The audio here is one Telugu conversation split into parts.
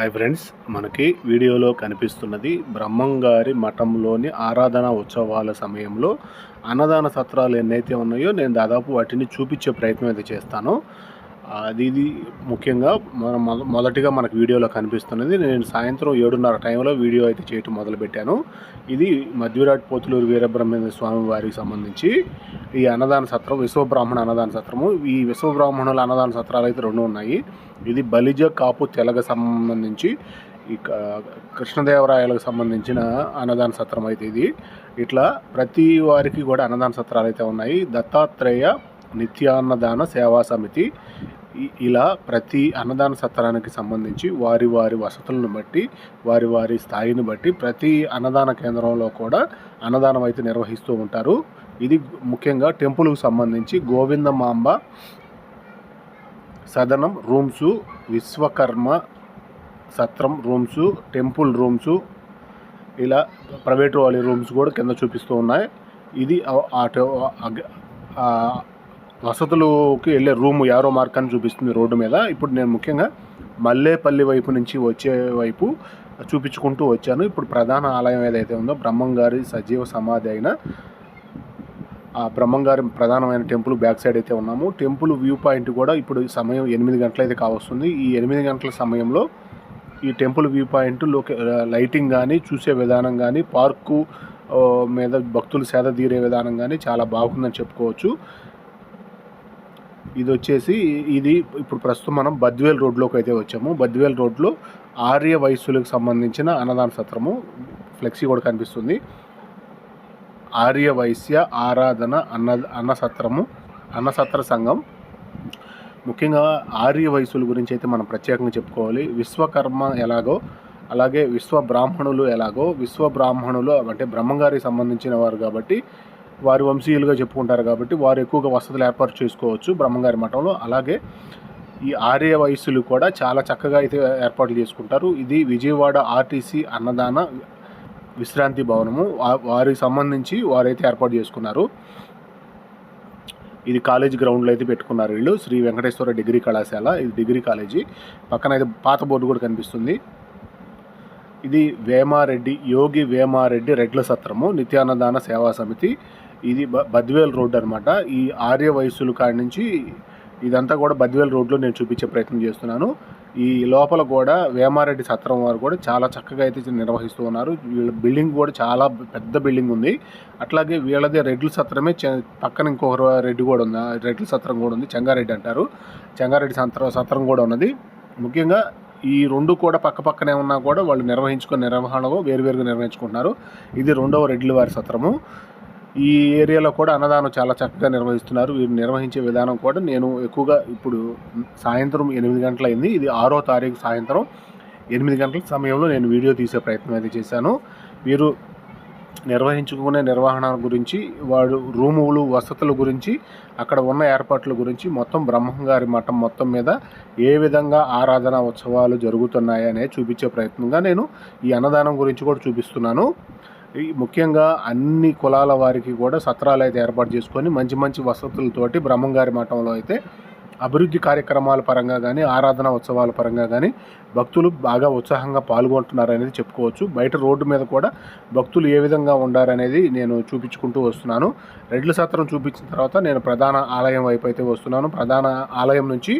హాయ్ ఫ్రెండ్స్ మనకి వీడియోలో కనిపిస్తున్నది బ్రహ్మంగారి మఠంలోని ఆరాధన ఉత్సవాల సమయంలో అన్నదాన సత్రాలు ఎన్నైతే ఉన్నాయో నేను దాదాపు వాటిని చూపించే ప్రయత్నం అయితే చేస్తాను. అది ఇది ముఖ్యంగా మన మొద- మొదటిగా మనకు వీడియోలో కనిపిస్తున్నది. నేను సాయంత్రం ఏడున్నర టైంలో వీడియో అయితే చేయటం మొదలుపెట్టాను. ఇది మధ్యవిరాట్ పోతులూరు వీరబ్రహ్మేంద్ర స్వామి వారికి సంబంధించి ఈ అన్నదాన సత్రం విశ్వబ్రాహ్మణ అన్నదాన సత్రము. ఈ విశ్వబ్రాహ్మణుల అన్నదాన సత్రాలు అయితే రెండు ఉన్నాయి. ఇది బలిజ కాపు తెలగ సంబంధించి ఈ కృష్ణదేవరాయలకు సంబంధించిన అన్నదాన సత్రం అయితే ఇది. ఇట్లా ప్రతి వారికి కూడా అన్నదాన సత్రాలు అయితే ఉన్నాయి. దత్తాత్రేయ నిత్యాన్నదాన సేవా సమితి ఇలా ప్రతి అన్నదాన సత్రానికి సంబంధించి వారి వారి వసతులను బట్టి వారి వారి స్థాయిని బట్టి ప్రతి అన్నదాన కేంద్రంలో కూడా అన్నదానం అయితే నిర్వహిస్తూ ఉంటారు. ఇది ముఖ్యంగా టెంపుల్కు సంబంధించి గోవిందమాంబ సదనం రూమ్స్ విశ్వకర్మ సత్రం రూమ్స్ టెంపుల్ రూమ్స్ ఇలా ప్రైవేట్ వాళ్ళ రూమ్స్ కూడా కింద చూపిస్తూ ఉన్నాయి. ఇది ఆ వసతులకి వెళ్ళే రూమ్ యారో మార్క్ అని చూపిస్తుంది రోడ్డు మీద. ఇప్పుడు నేను ముఖ్యంగా మల్లేపల్లి వైపు నుంచి వచ్చే వైపు చూపించుకుంటూ వచ్చాను. ఇప్పుడు ప్రధాన ఆలయం ఏదైతే ఉందో బ్రహ్మంగారి సజీవ సమాధి అయిన ఆ బ్రహ్మంగారి ప్రధానమైన టెంపుల్ బ్యాక్ సైడ్ అయితే ఉన్నాము. టెంపుల్ వ్యూ పాయింట్ కూడా ఇప్పుడు సమయం ఎనిమిది గంటలు అయితే కావస్తుంది. ఈ ఎనిమిది గంటల సమయంలో ఈ టెంపుల్ వ్యూ పాయింట్ లోకే లైటింగ్ కానీ చూసే విధానం కానీ పార్కు మీద భక్తులు సేద తీరే విధానం కానీ చాలా బాగుందని చెప్పుకోవచ్చు. ఇది వచ్చేసి ఇది ఇప్పుడు ప్రస్తుతం మనం బద్వేల్ రోడ్లోకి అయితే వచ్చాము. బద్వేల్ రోడ్లో ఆర్య వయస్సులకు సంబంధించిన అన్నదాన సత్రము ఫ్లెక్సీ కూడా కనిపిస్తుంది. ఆర్య వైశ్య ఆరాధన అన్న అన్న సత్రము అన్న సత్ర సంఘం. ముఖ్యంగా ఆర్య వయసుల గురించి అయితే మనం ప్రత్యేకంగా చెప్పుకోవాలి. విశ్వకర్మ ఎలాగో అలాగే విశ్వ బ్రాహ్మణులు ఎలాగో విశ్వ బ్రాహ్మణులు అంటే బ్రహ్మంగారికి సంబంధించిన వారు కాబట్టి వారి వంశీయులుగా చెప్పుకుంటారు కాబట్టి వారు ఎక్కువగా వసతులు ఏర్పాటు చేసుకోవచ్చు బ్రహ్మంగారి మఠంలో. అలాగే ఈ ఆర్య వయస్సులు కూడా చాలా చక్కగా అయితే ఏర్పాట్లు చేసుకుంటారు. ఇది విజయవాడ ఆర్టీసీ అన్నదాన విశ్రాంతి భవనము. వారికి సంబంధించి వారైతే ఏర్పాటు చేసుకున్నారు. ఇది కాలేజ్ గ్రౌండ్లో అయితే పెట్టుకున్నారు వీళ్ళు. శ్రీ వెంకటేశ్వర డిగ్రీ కళాశాల. ఇది డిగ్రీ కాలేజీ. పక్కన అయితే పాత బోర్డు కూడా కనిపిస్తుంది. ఇది వేమారెడ్డి యోగి వేమారెడ్డి రెడ్ల సత్రము. నిత్యానందాన సేవా సమితి. ఇది బ బద్వేల్ రోడ్ అనమాట ఈ ఆర్య వయస్సులు కాడి నుంచి ఇదంతా కూడా బద్వేల్ రోడ్లో నేను చూపించే ప్రయత్నం చేస్తున్నాను. ఈ లోపల కూడా వేమారెడ్డి సత్రం వారు కూడా చాలా చక్కగా అయితే నిర్వహిస్తూ ఉన్నారు. వీళ్ళ బిల్డింగ్ కూడా చాలా పెద్ద బిల్డింగ్ ఉంది. అట్లాగే వీళ్ళదే రెడ్ల సత్రమే పక్కన ఇంకొక రెడ్డి కూడా ఉంది. రెడ్ల సత్రం కూడా ఉంది. చెంగారెడ్డి అంటారు. చెంగారెడ్డి సత్రం సత్రం కూడా ఉన్నది. ముఖ్యంగా ఈ రెండు కూడా పక్క పక్కనే ఉన్నా కూడా వాళ్ళు నిర్వహించుకునే నిర్వహణలో వేరువేరుగా నిర్వహించుకుంటున్నారు. ఇది రెండవ రెడ్ల వారి సత్రము. ఈ ఏరియాలో కూడా అన్నదానం చాలా చక్కగా నిర్వహిస్తున్నారు. వీరు నిర్వహించే విధానం కూడా నేను ఎక్కువగా ఇప్పుడు సాయంత్రం ఎనిమిది గంటలైంది. ఇది ఆరో తారీఖు సాయంత్రం ఎనిమిది గంటల సమయంలో నేను వీడియో తీసే ప్రయత్నం అయితే చేశాను. వీరు నిర్వహించుకునే నిర్వహణ గురించి వాడు రూములు వసతుల గురించి అక్కడ ఉన్న ఏర్పాట్ల గురించి మొత్తం బ్రహ్మంగారి మఠం మొత్తం మీద ఏ విధంగా ఆరాధన ఉత్సవాలు జరుగుతున్నాయి అనేది చూపించే ప్రయత్నంగా నేను ఈ అన్నదానం గురించి కూడా చూపిస్తున్నాను. ముఖ్యంగా అన్ని కులాల వారికి కూడా సత్రాలు అయితే ఏర్పాటు చేసుకొని మంచి మంచి వసతులతోటి బ్రహ్మంగారి మఠంలో అయితే అభివృద్ధి కార్యక్రమాల పరంగా కానీ ఆరాధన ఉత్సవాల పరంగా కానీ భక్తులు బాగా ఉత్సాహంగా పాల్గొంటున్నారు అనేది చెప్పుకోవచ్చు. బయట రోడ్డు మీద కూడా భక్తులు ఏ విధంగా ఉండారనేది నేను చూపించుకుంటూ వస్తున్నాను. రెడ్ల సత్రం చూపించిన తర్వాత నేను ప్రధాన ఆలయం వైపు అయితే వస్తున్నాను. ప్రధాన ఆలయం నుంచి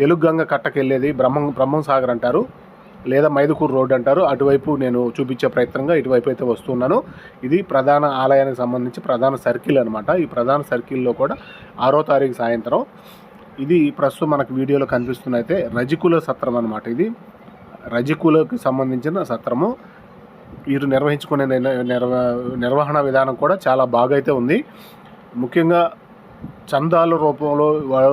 తెలుగు గంగ కట్టకెళ్ళేది బ్రహ్మం బ్రహ్మం సాగర్ అంటారు. లేదా మైదుకూరు రోడ్ అంటారు. అటువైపు నేను చూపించే ప్రయత్నంగా ఇటువైపు అయితే వస్తున్నాను. ఇది ప్రధాన ఆలయానికి సంబంధించి ప్రధాన సర్కిల్ అనమాట ఈ ప్రధాన సర్కిల్లో కూడా ఆరో తారీఖు సాయంత్రం. ఇది ప్రస్తుతం మనకు వీడియోలో కనిపిస్తున్న అయితే రజికుల సత్రం అనమాట ఇది. రజికులకు సంబంధించిన సత్రము. వీరు నిర్వహించుకునే నిర్వ నిర్వహణ విధానం కూడా చాలా బాగా అయితే ఉంది. ముఖ్యంగా చందాల రూపంలో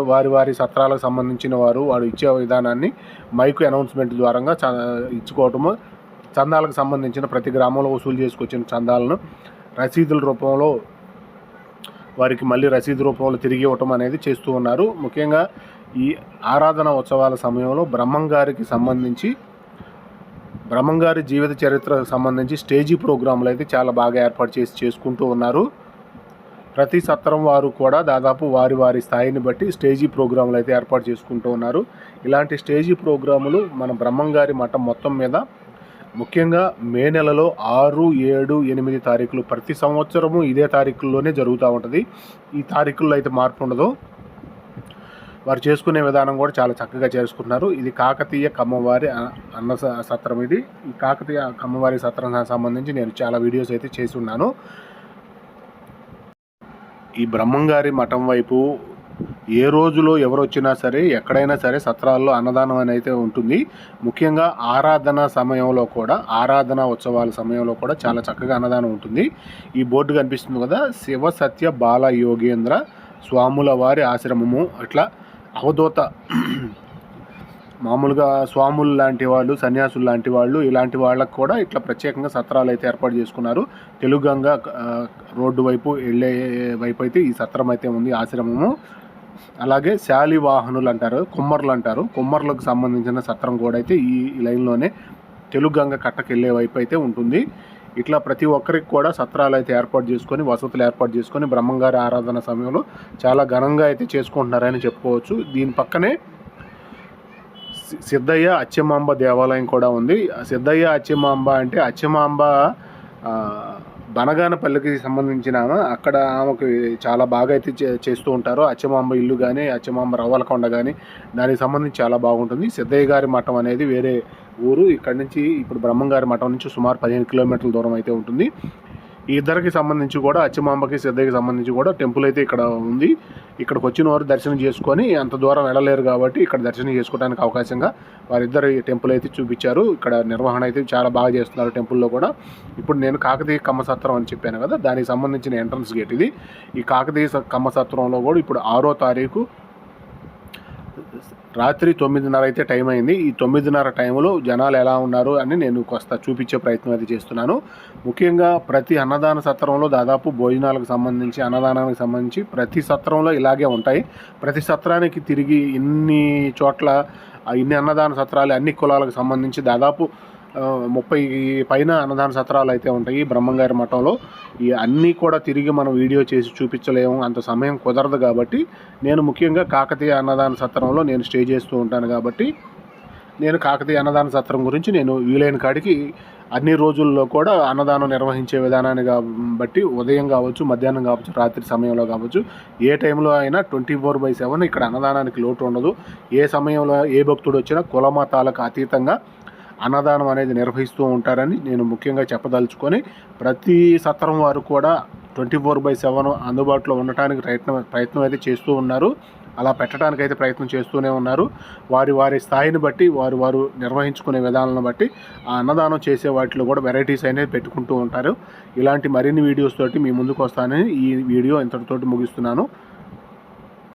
వారి వారి సత్రాలకు సంబంధించిన వారు వారు ఇచ్చే విధానాన్ని మైక్ అనౌన్స్మెంట్ ద్వారా చ ఇచ్చుకోవటము చందాలకు సంబంధించిన ప్రతి గ్రామంలో వసూలు చేసుకొచ్చిన చందాలను రసీదుల రూపంలో వారికి మళ్ళీ రసీదు రూపంలో తిరిగి ఇవ్వటం అనేది చేస్తూ ఉన్నారు. ముఖ్యంగా ఈ ఆరాధన ఉత్సవాల సమయంలో బ్రహ్మంగారికి సంబంధించి బ్రహ్మంగారి జీవిత చరిత్రకు సంబంధించి స్టేజీ ప్రోగ్రాంలు అయితే చాలా బాగా ఏర్పాటు చేసి చేసుకుంటూ ఉన్నారు. ప్రతి సత్రం వారు కూడా దాదాపు వారి వారి స్థాయిని బట్టి స్టేజీ ప్రోగ్రాములు అయితే ఏర్పాటు చేసుకుంటూ ఉన్నారు. ఇలాంటి స్టేజీ ప్రోగ్రాములు మన బ్రహ్మంగారి మఠం మొత్తం మీద ముఖ్యంగా మే నెలలో ఆరు ఏడు ఎనిమిది తారీఖులు ప్రతి సంవత్సరము ఇదే తారీఖుల్లోనే జరుగుతూ ఉంటుంది. ఈ తారీఖుల్లో అయితే మార్పు ఉండదు. వారు చేసుకునే విధానం కూడా చాలా చక్కగా చేసుకుంటున్నారు. ఇది కాకతీయ కమ్మవారి అన్న స- సత్రం ఇది. ఈ కాకతీయ కమ్మవారి సత్రం సంబంధించి నేను చాలా వీడియోస్ అయితే చేసి ఉన్నాను. ఈ బ్రహ్మంగారి మఠం వైపు ఏ రోజులో ఎవరు వచ్చినా సరే ఎక్కడైనా సరే సత్రాల్లో అన్నదానం అనేది ఉంటుంది. ముఖ్యంగా ఆరాధన సమయంలో కూడా ఆరాధన ఉత్సవాల సమయంలో కూడా చాలా చక్కగా అన్నదానం ఉంటుంది. ఈ బోర్డు కనిపిస్తుంది కదా శివ సత్య బాల యోగేంద్ర స్వాముల వారి ఆశ్రమము. అట్లా అవధూత మామూలుగా స్వాములు లాంటి వాళ్ళు సన్యాసులు లాంటి వాళ్ళు ఇలాంటి వాళ్ళకు కూడా ఇట్లా ప్రత్యేకంగా సత్రాలు అయితే ఏర్పాటు చేసుకున్నారు. తెలుగంగా ఆ, రోడ్డు వైపు వెళ్ళే వైపు అయితే ఈ సత్రం అయితే ఉంది ఆశ్రమము. అలాగే శాలి వాహనులు అంటారు కుమ్మర్లు అంటారు. కుమ్మర్లకు సంబంధించిన సత్రం కూడా అయితే ఈ లైన్లోనే లైన్లోనే గంగ కట్టకి వెళ్ళే వైపు అయితే ఉంటుంది. ఇట్లా ప్రతి ఒక్కరికి కూడా సత్రాలు అయితే ఏర్పాటు చేసుకొని వసతులు ఏర్పాటు చేసుకొని బ్రహ్మంగారి ఆరాధన సమయంలో చాలా ఘనంగా అయితే చేసుకుంటున్నారని చెప్పుకోవచ్చు. దీని పక్కనే సిద్ధయ్య అచ్చమాంబ దేవాలయం కూడా ఉంది. సిద్ధయ్య అచ్చమాంబ అంటే అచ్చమాంబ బనగానపల్లికి సంబంధించిన ఆమె. అక్కడ ఆమెకు చాలా బాగా అయితే చే- చేస్తూ ఉంటారు. అచ్చమాంబ ఇల్లు కానీ అచ్చమాంబ రవ్వలకొండ కానీ దానికి సంబంధించి చాలా బాగుంటుంది. సిద్ధయ్య గారి మఠం అనేది వేరే ఊరు. ఇక్కడి నుంచి ఇప్పుడు బ్రహ్మంగారి మఠం నుంచి సుమారు పదిహేను కిలోమీటర్ల దూరం అయితే ఉంటుంది. ఈ ఇద్దరికి సంబంధించి కూడా అచ్చమాంబకి సిద్ధయ్యకి సంబంధించి కూడా టెంపుల్ అయితే ఇక్కడ ఉంది. ఇక్కడికి వచ్చిన వారు దర్శనం చేసుకొని అంత దూరం వెళ్ళలేరు కాబట్టి ఇక్కడ దర్శనం చేసుకోవడానికి అవకాశంగా వారిద్దరు టెంపుల్ అయితే చూపించారు. ఇక్కడ నిర్వహణ అయితే చాలా బాగా చేస్తున్నారు టెంపుల్లో కూడా. ఇప్పుడు నేను కాకతీయ కమ్మసత్రం అని చెప్పాను కదా దానికి సంబంధించిన ఎంట్రన్స్ గేట్ ఇది. ఈ కాకతీయ కమ్మసత్రంలో కూడా ఇప్పుడు ఆరో తారీఖు రాత్రి తొమ్మిదిన్నర అయితే టైం అయింది. ఈ తొమ్మిదిన్నర టైంలో జనాలు ఎలా ఉన్నారు అని నేను కాస్త చూపించే ప్రయత్నం అయితే చేస్తున్నాను. ముఖ్యంగా ప్రతి అన్నదాన సత్రంలో దాదాపు భోజనాలకు సంబంధించి అన్నదానానికి సంబంధించి ప్రతి సత్రంలో ఇలాగే ఉంటాయి. ప్రతి సత్రానికి తిరిగి ఇన్ని చోట్ల ఇన్ని అన్నదాన సత్రాలు అన్ని కులాలకు సంబంధించి దాదాపు ముప్పై పైన అన్నదాన సత్రాలు అయితే ఉంటాయి బ్రహ్మంగారి మఠంలో. ఈ అన్నీ కూడా తిరిగి మనం వీడియో చేసి చూపించలేము. అంత సమయం కుదరదు కాబట్టి నేను ముఖ్యంగా కాకతీయ అన్నదాన సత్రంలో నేను స్టే చేస్తూ ఉంటాను కాబట్టి నేను కాకతీయ అన్నదాన సత్రం గురించి నేను వీలైన కాడికి అన్ని రోజుల్లో కూడా అన్నదానం నిర్వహించే విధానాన్ని బట్టి ఉదయం కావచ్చు మధ్యాహ్నం కావచ్చు రాత్రి సమయంలో కావచ్చు ఏ టైంలో అయినా ట్వంటీ ఫోర్ బై సెవెన్ ఇక్కడ అన్నదానానికి లోటు ఉండదు. ఏ సమయంలో ఏ భక్తుడు వచ్చినా కుల మతాలకు అతీతంగా అన్నదానం అనేది నిర్వహిస్తూ ఉంటారని నేను ముఖ్యంగా చెప్పదలుచుకొని ప్రతి సత్రం వారు కూడా ట్వంటీ ఫోర్ బై సెవెన్ అందుబాటులో ఉండటానికి ప్రయత్నం ప్రయత్నం అయితే చేస్తూ ఉన్నారు. అలా పెట్టడానికి అయితే ప్రయత్నం చేస్తూనే ఉన్నారు. వారి వారి స్థాయిని బట్టి వారు వారు నిర్వహించుకునే విధానాలను బట్టి ఆ అన్నదానం చేసే వాటిలో కూడా వెరైటీస్ అనేది పెట్టుకుంటూ ఉంటారు. ఇలాంటి మరిన్ని వీడియోస్ తోటి మీ ముందుకు వస్తానని ఈ వీడియో ఇంతటితోటి ముగిస్తున్నాను.